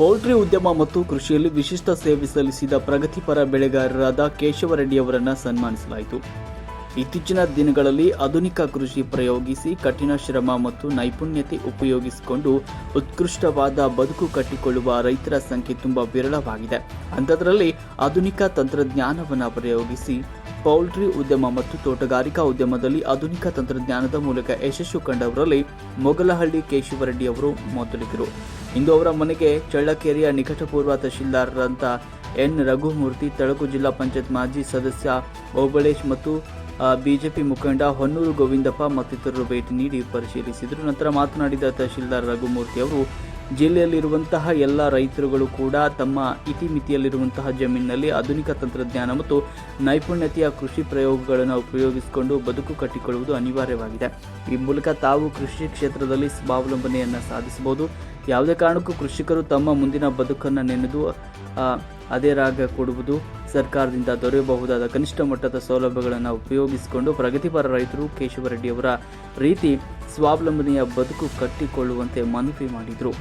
Poultry ಉದ್ಯಮ ಮತ್ತು ಕೃಷಿಯಲ್ಲಿ ವಿಶಿಷ್ಟ ಸೇವೆ ಸಲ್ಲಿಸಿದ ಪ್ರಗತಿಪರ ಬೆಳೆಗಾರರಾದ ಕೇಶವರೆಡ್ಡಿಯವರನ್ನು ಸನ್ಮಾನಿಸಲಾಯಿತು. ಇತ್ತೀಚಿನ ದಿನಗಳಲ್ಲಿ ಆಧುನಿಕ ಕೃಷಿ ಪ್ರಯೋಗಿಸಿ ಕಠಿಣ ಶ್ರಮ ಮತ್ತು ನೈಪುಣ್ಯತೆ ಉಪಯೋಗಿಸಿಕೊಂಡು ಉತ್ಕೃಷ್ಟವಾದ ಬದುಕು ಕಟ್ಟಿಕೊಳ್ಳುವ ರೈತರ ಸಂಖ್ಯೆ ತುಂಬಾ ವಿರಳವಾಗಿದೆ. ಅಂಥದ್ರಲ್ಲಿ ಆಧುನಿಕ ತಂತ್ರಜ್ಞಾನವನ್ನು ಪ್ರಯೋಗಿಸಿ ಪೌಲ್ಟ್ರಿ ಉದ್ಯಮ ಮತ್ತು ತೋಟಗಾರಿಕಾ ಉದ್ಯಮದಲ್ಲಿ ಆಧುನಿಕ ತಂತ್ರಜ್ಞಾನದ ಮೂಲಕ ಯಶಸ್ಸು ಕಂಡವರಲ್ಲಿ ಮೊಗಲಹಳ್ಳಿ ಕೇಶವರೆಡ್ಡಿ ಅವರು ಮೊದಲಿಗರು. ಇಂದು ಅವರ ಮನೆಗೆ ಚಳ್ಳಕೆರೆಯ ನಿಕಟಪೂರ್ವ ತಹಶೀಲ್ದಾರರಂತ ಎನ್. ರಘುಮೂರ್ತಿ ತಳಕು ಜಿಲ್ಲಾ ಪಂಚಾಯತ್ ಮಾಜಿ ಸದಸ್ಯ ಓಬಳೇಶ್ ಮತ್ತು ಬಿಜೆಪಿ ಮುಖಂಡ ಹೊನ್ನೂರು ಗೋವಿಂದಪ್ಪ ಮತ್ತಿತರರು ಭೇಟಿ ನೀಡಿ ಪರಿಶೀಲಿಸಿದರು. ನಂತರ ಮಾತನಾಡಿದ ತಹಶೀಲ್ದಾರ್ ರಘುಮೂರ್ತಿ ಅವರು ಜಿಲ್ಲೆಯಲ್ಲಿರುವಂತಹ ಎಲ್ಲ ರೈತರುಗಳು ಕೂಡ ತಮ್ಮ ಇತಿಮಿತಿಯಲ್ಲಿರುವಂತಹ ಜಮೀನಿನಲ್ಲಿ ಆಧುನಿಕ ತಂತ್ರಜ್ಞಾನ ಮತ್ತು ನೈಪುಣ್ಯತೆಯ ಕೃಷಿ ಪ್ರಯೋಗಗಳನ್ನು ಉಪಯೋಗಿಸಿಕೊಂಡು ಬದುಕು ಕಟ್ಟಿಕೊಳ್ಳುವುದು ಅನಿವಾರ್ಯವಾಗಿದೆ. ಈ ಮೂಲಕ ತಾವು ಕೃಷಿ ಕ್ಷೇತ್ರದಲ್ಲಿ ಸ್ವಾವಲಂಬನೆಯನ್ನು ಸಾಧಿಸಬಹುದು. ಯಾವುದೇ ಕಾರಣಕ್ಕೂ ಕೃಷಿಕರು ತಮ್ಮ ಮುಂದಿನ ಬದುಕನ್ನು ನೆನೆದು ಅದೇ ರಾಗ ಕೊಡುವುದು ಸರ್ಕಾರದಿಂದ ದೊರೆಯಬಹುದಾದ ಕನಿಷ್ಠ ಮಟ್ಟದ ಸೌಲಭ್ಯಗಳನ್ನು ಉಪಯೋಗಿಸಿಕೊಂಡು ಪ್ರಗತಿಪರ ರೈತರು ಕೇಶವರೆಡ್ಡಿಯವರ ರೀತಿ ಸ್ವಾವಲಂಬನೆಯ ಬದುಕು ಕಟ್ಟಿಕೊಳ್ಳುವಂತೆ ಮನವಿ ಮಾಡಿದರು.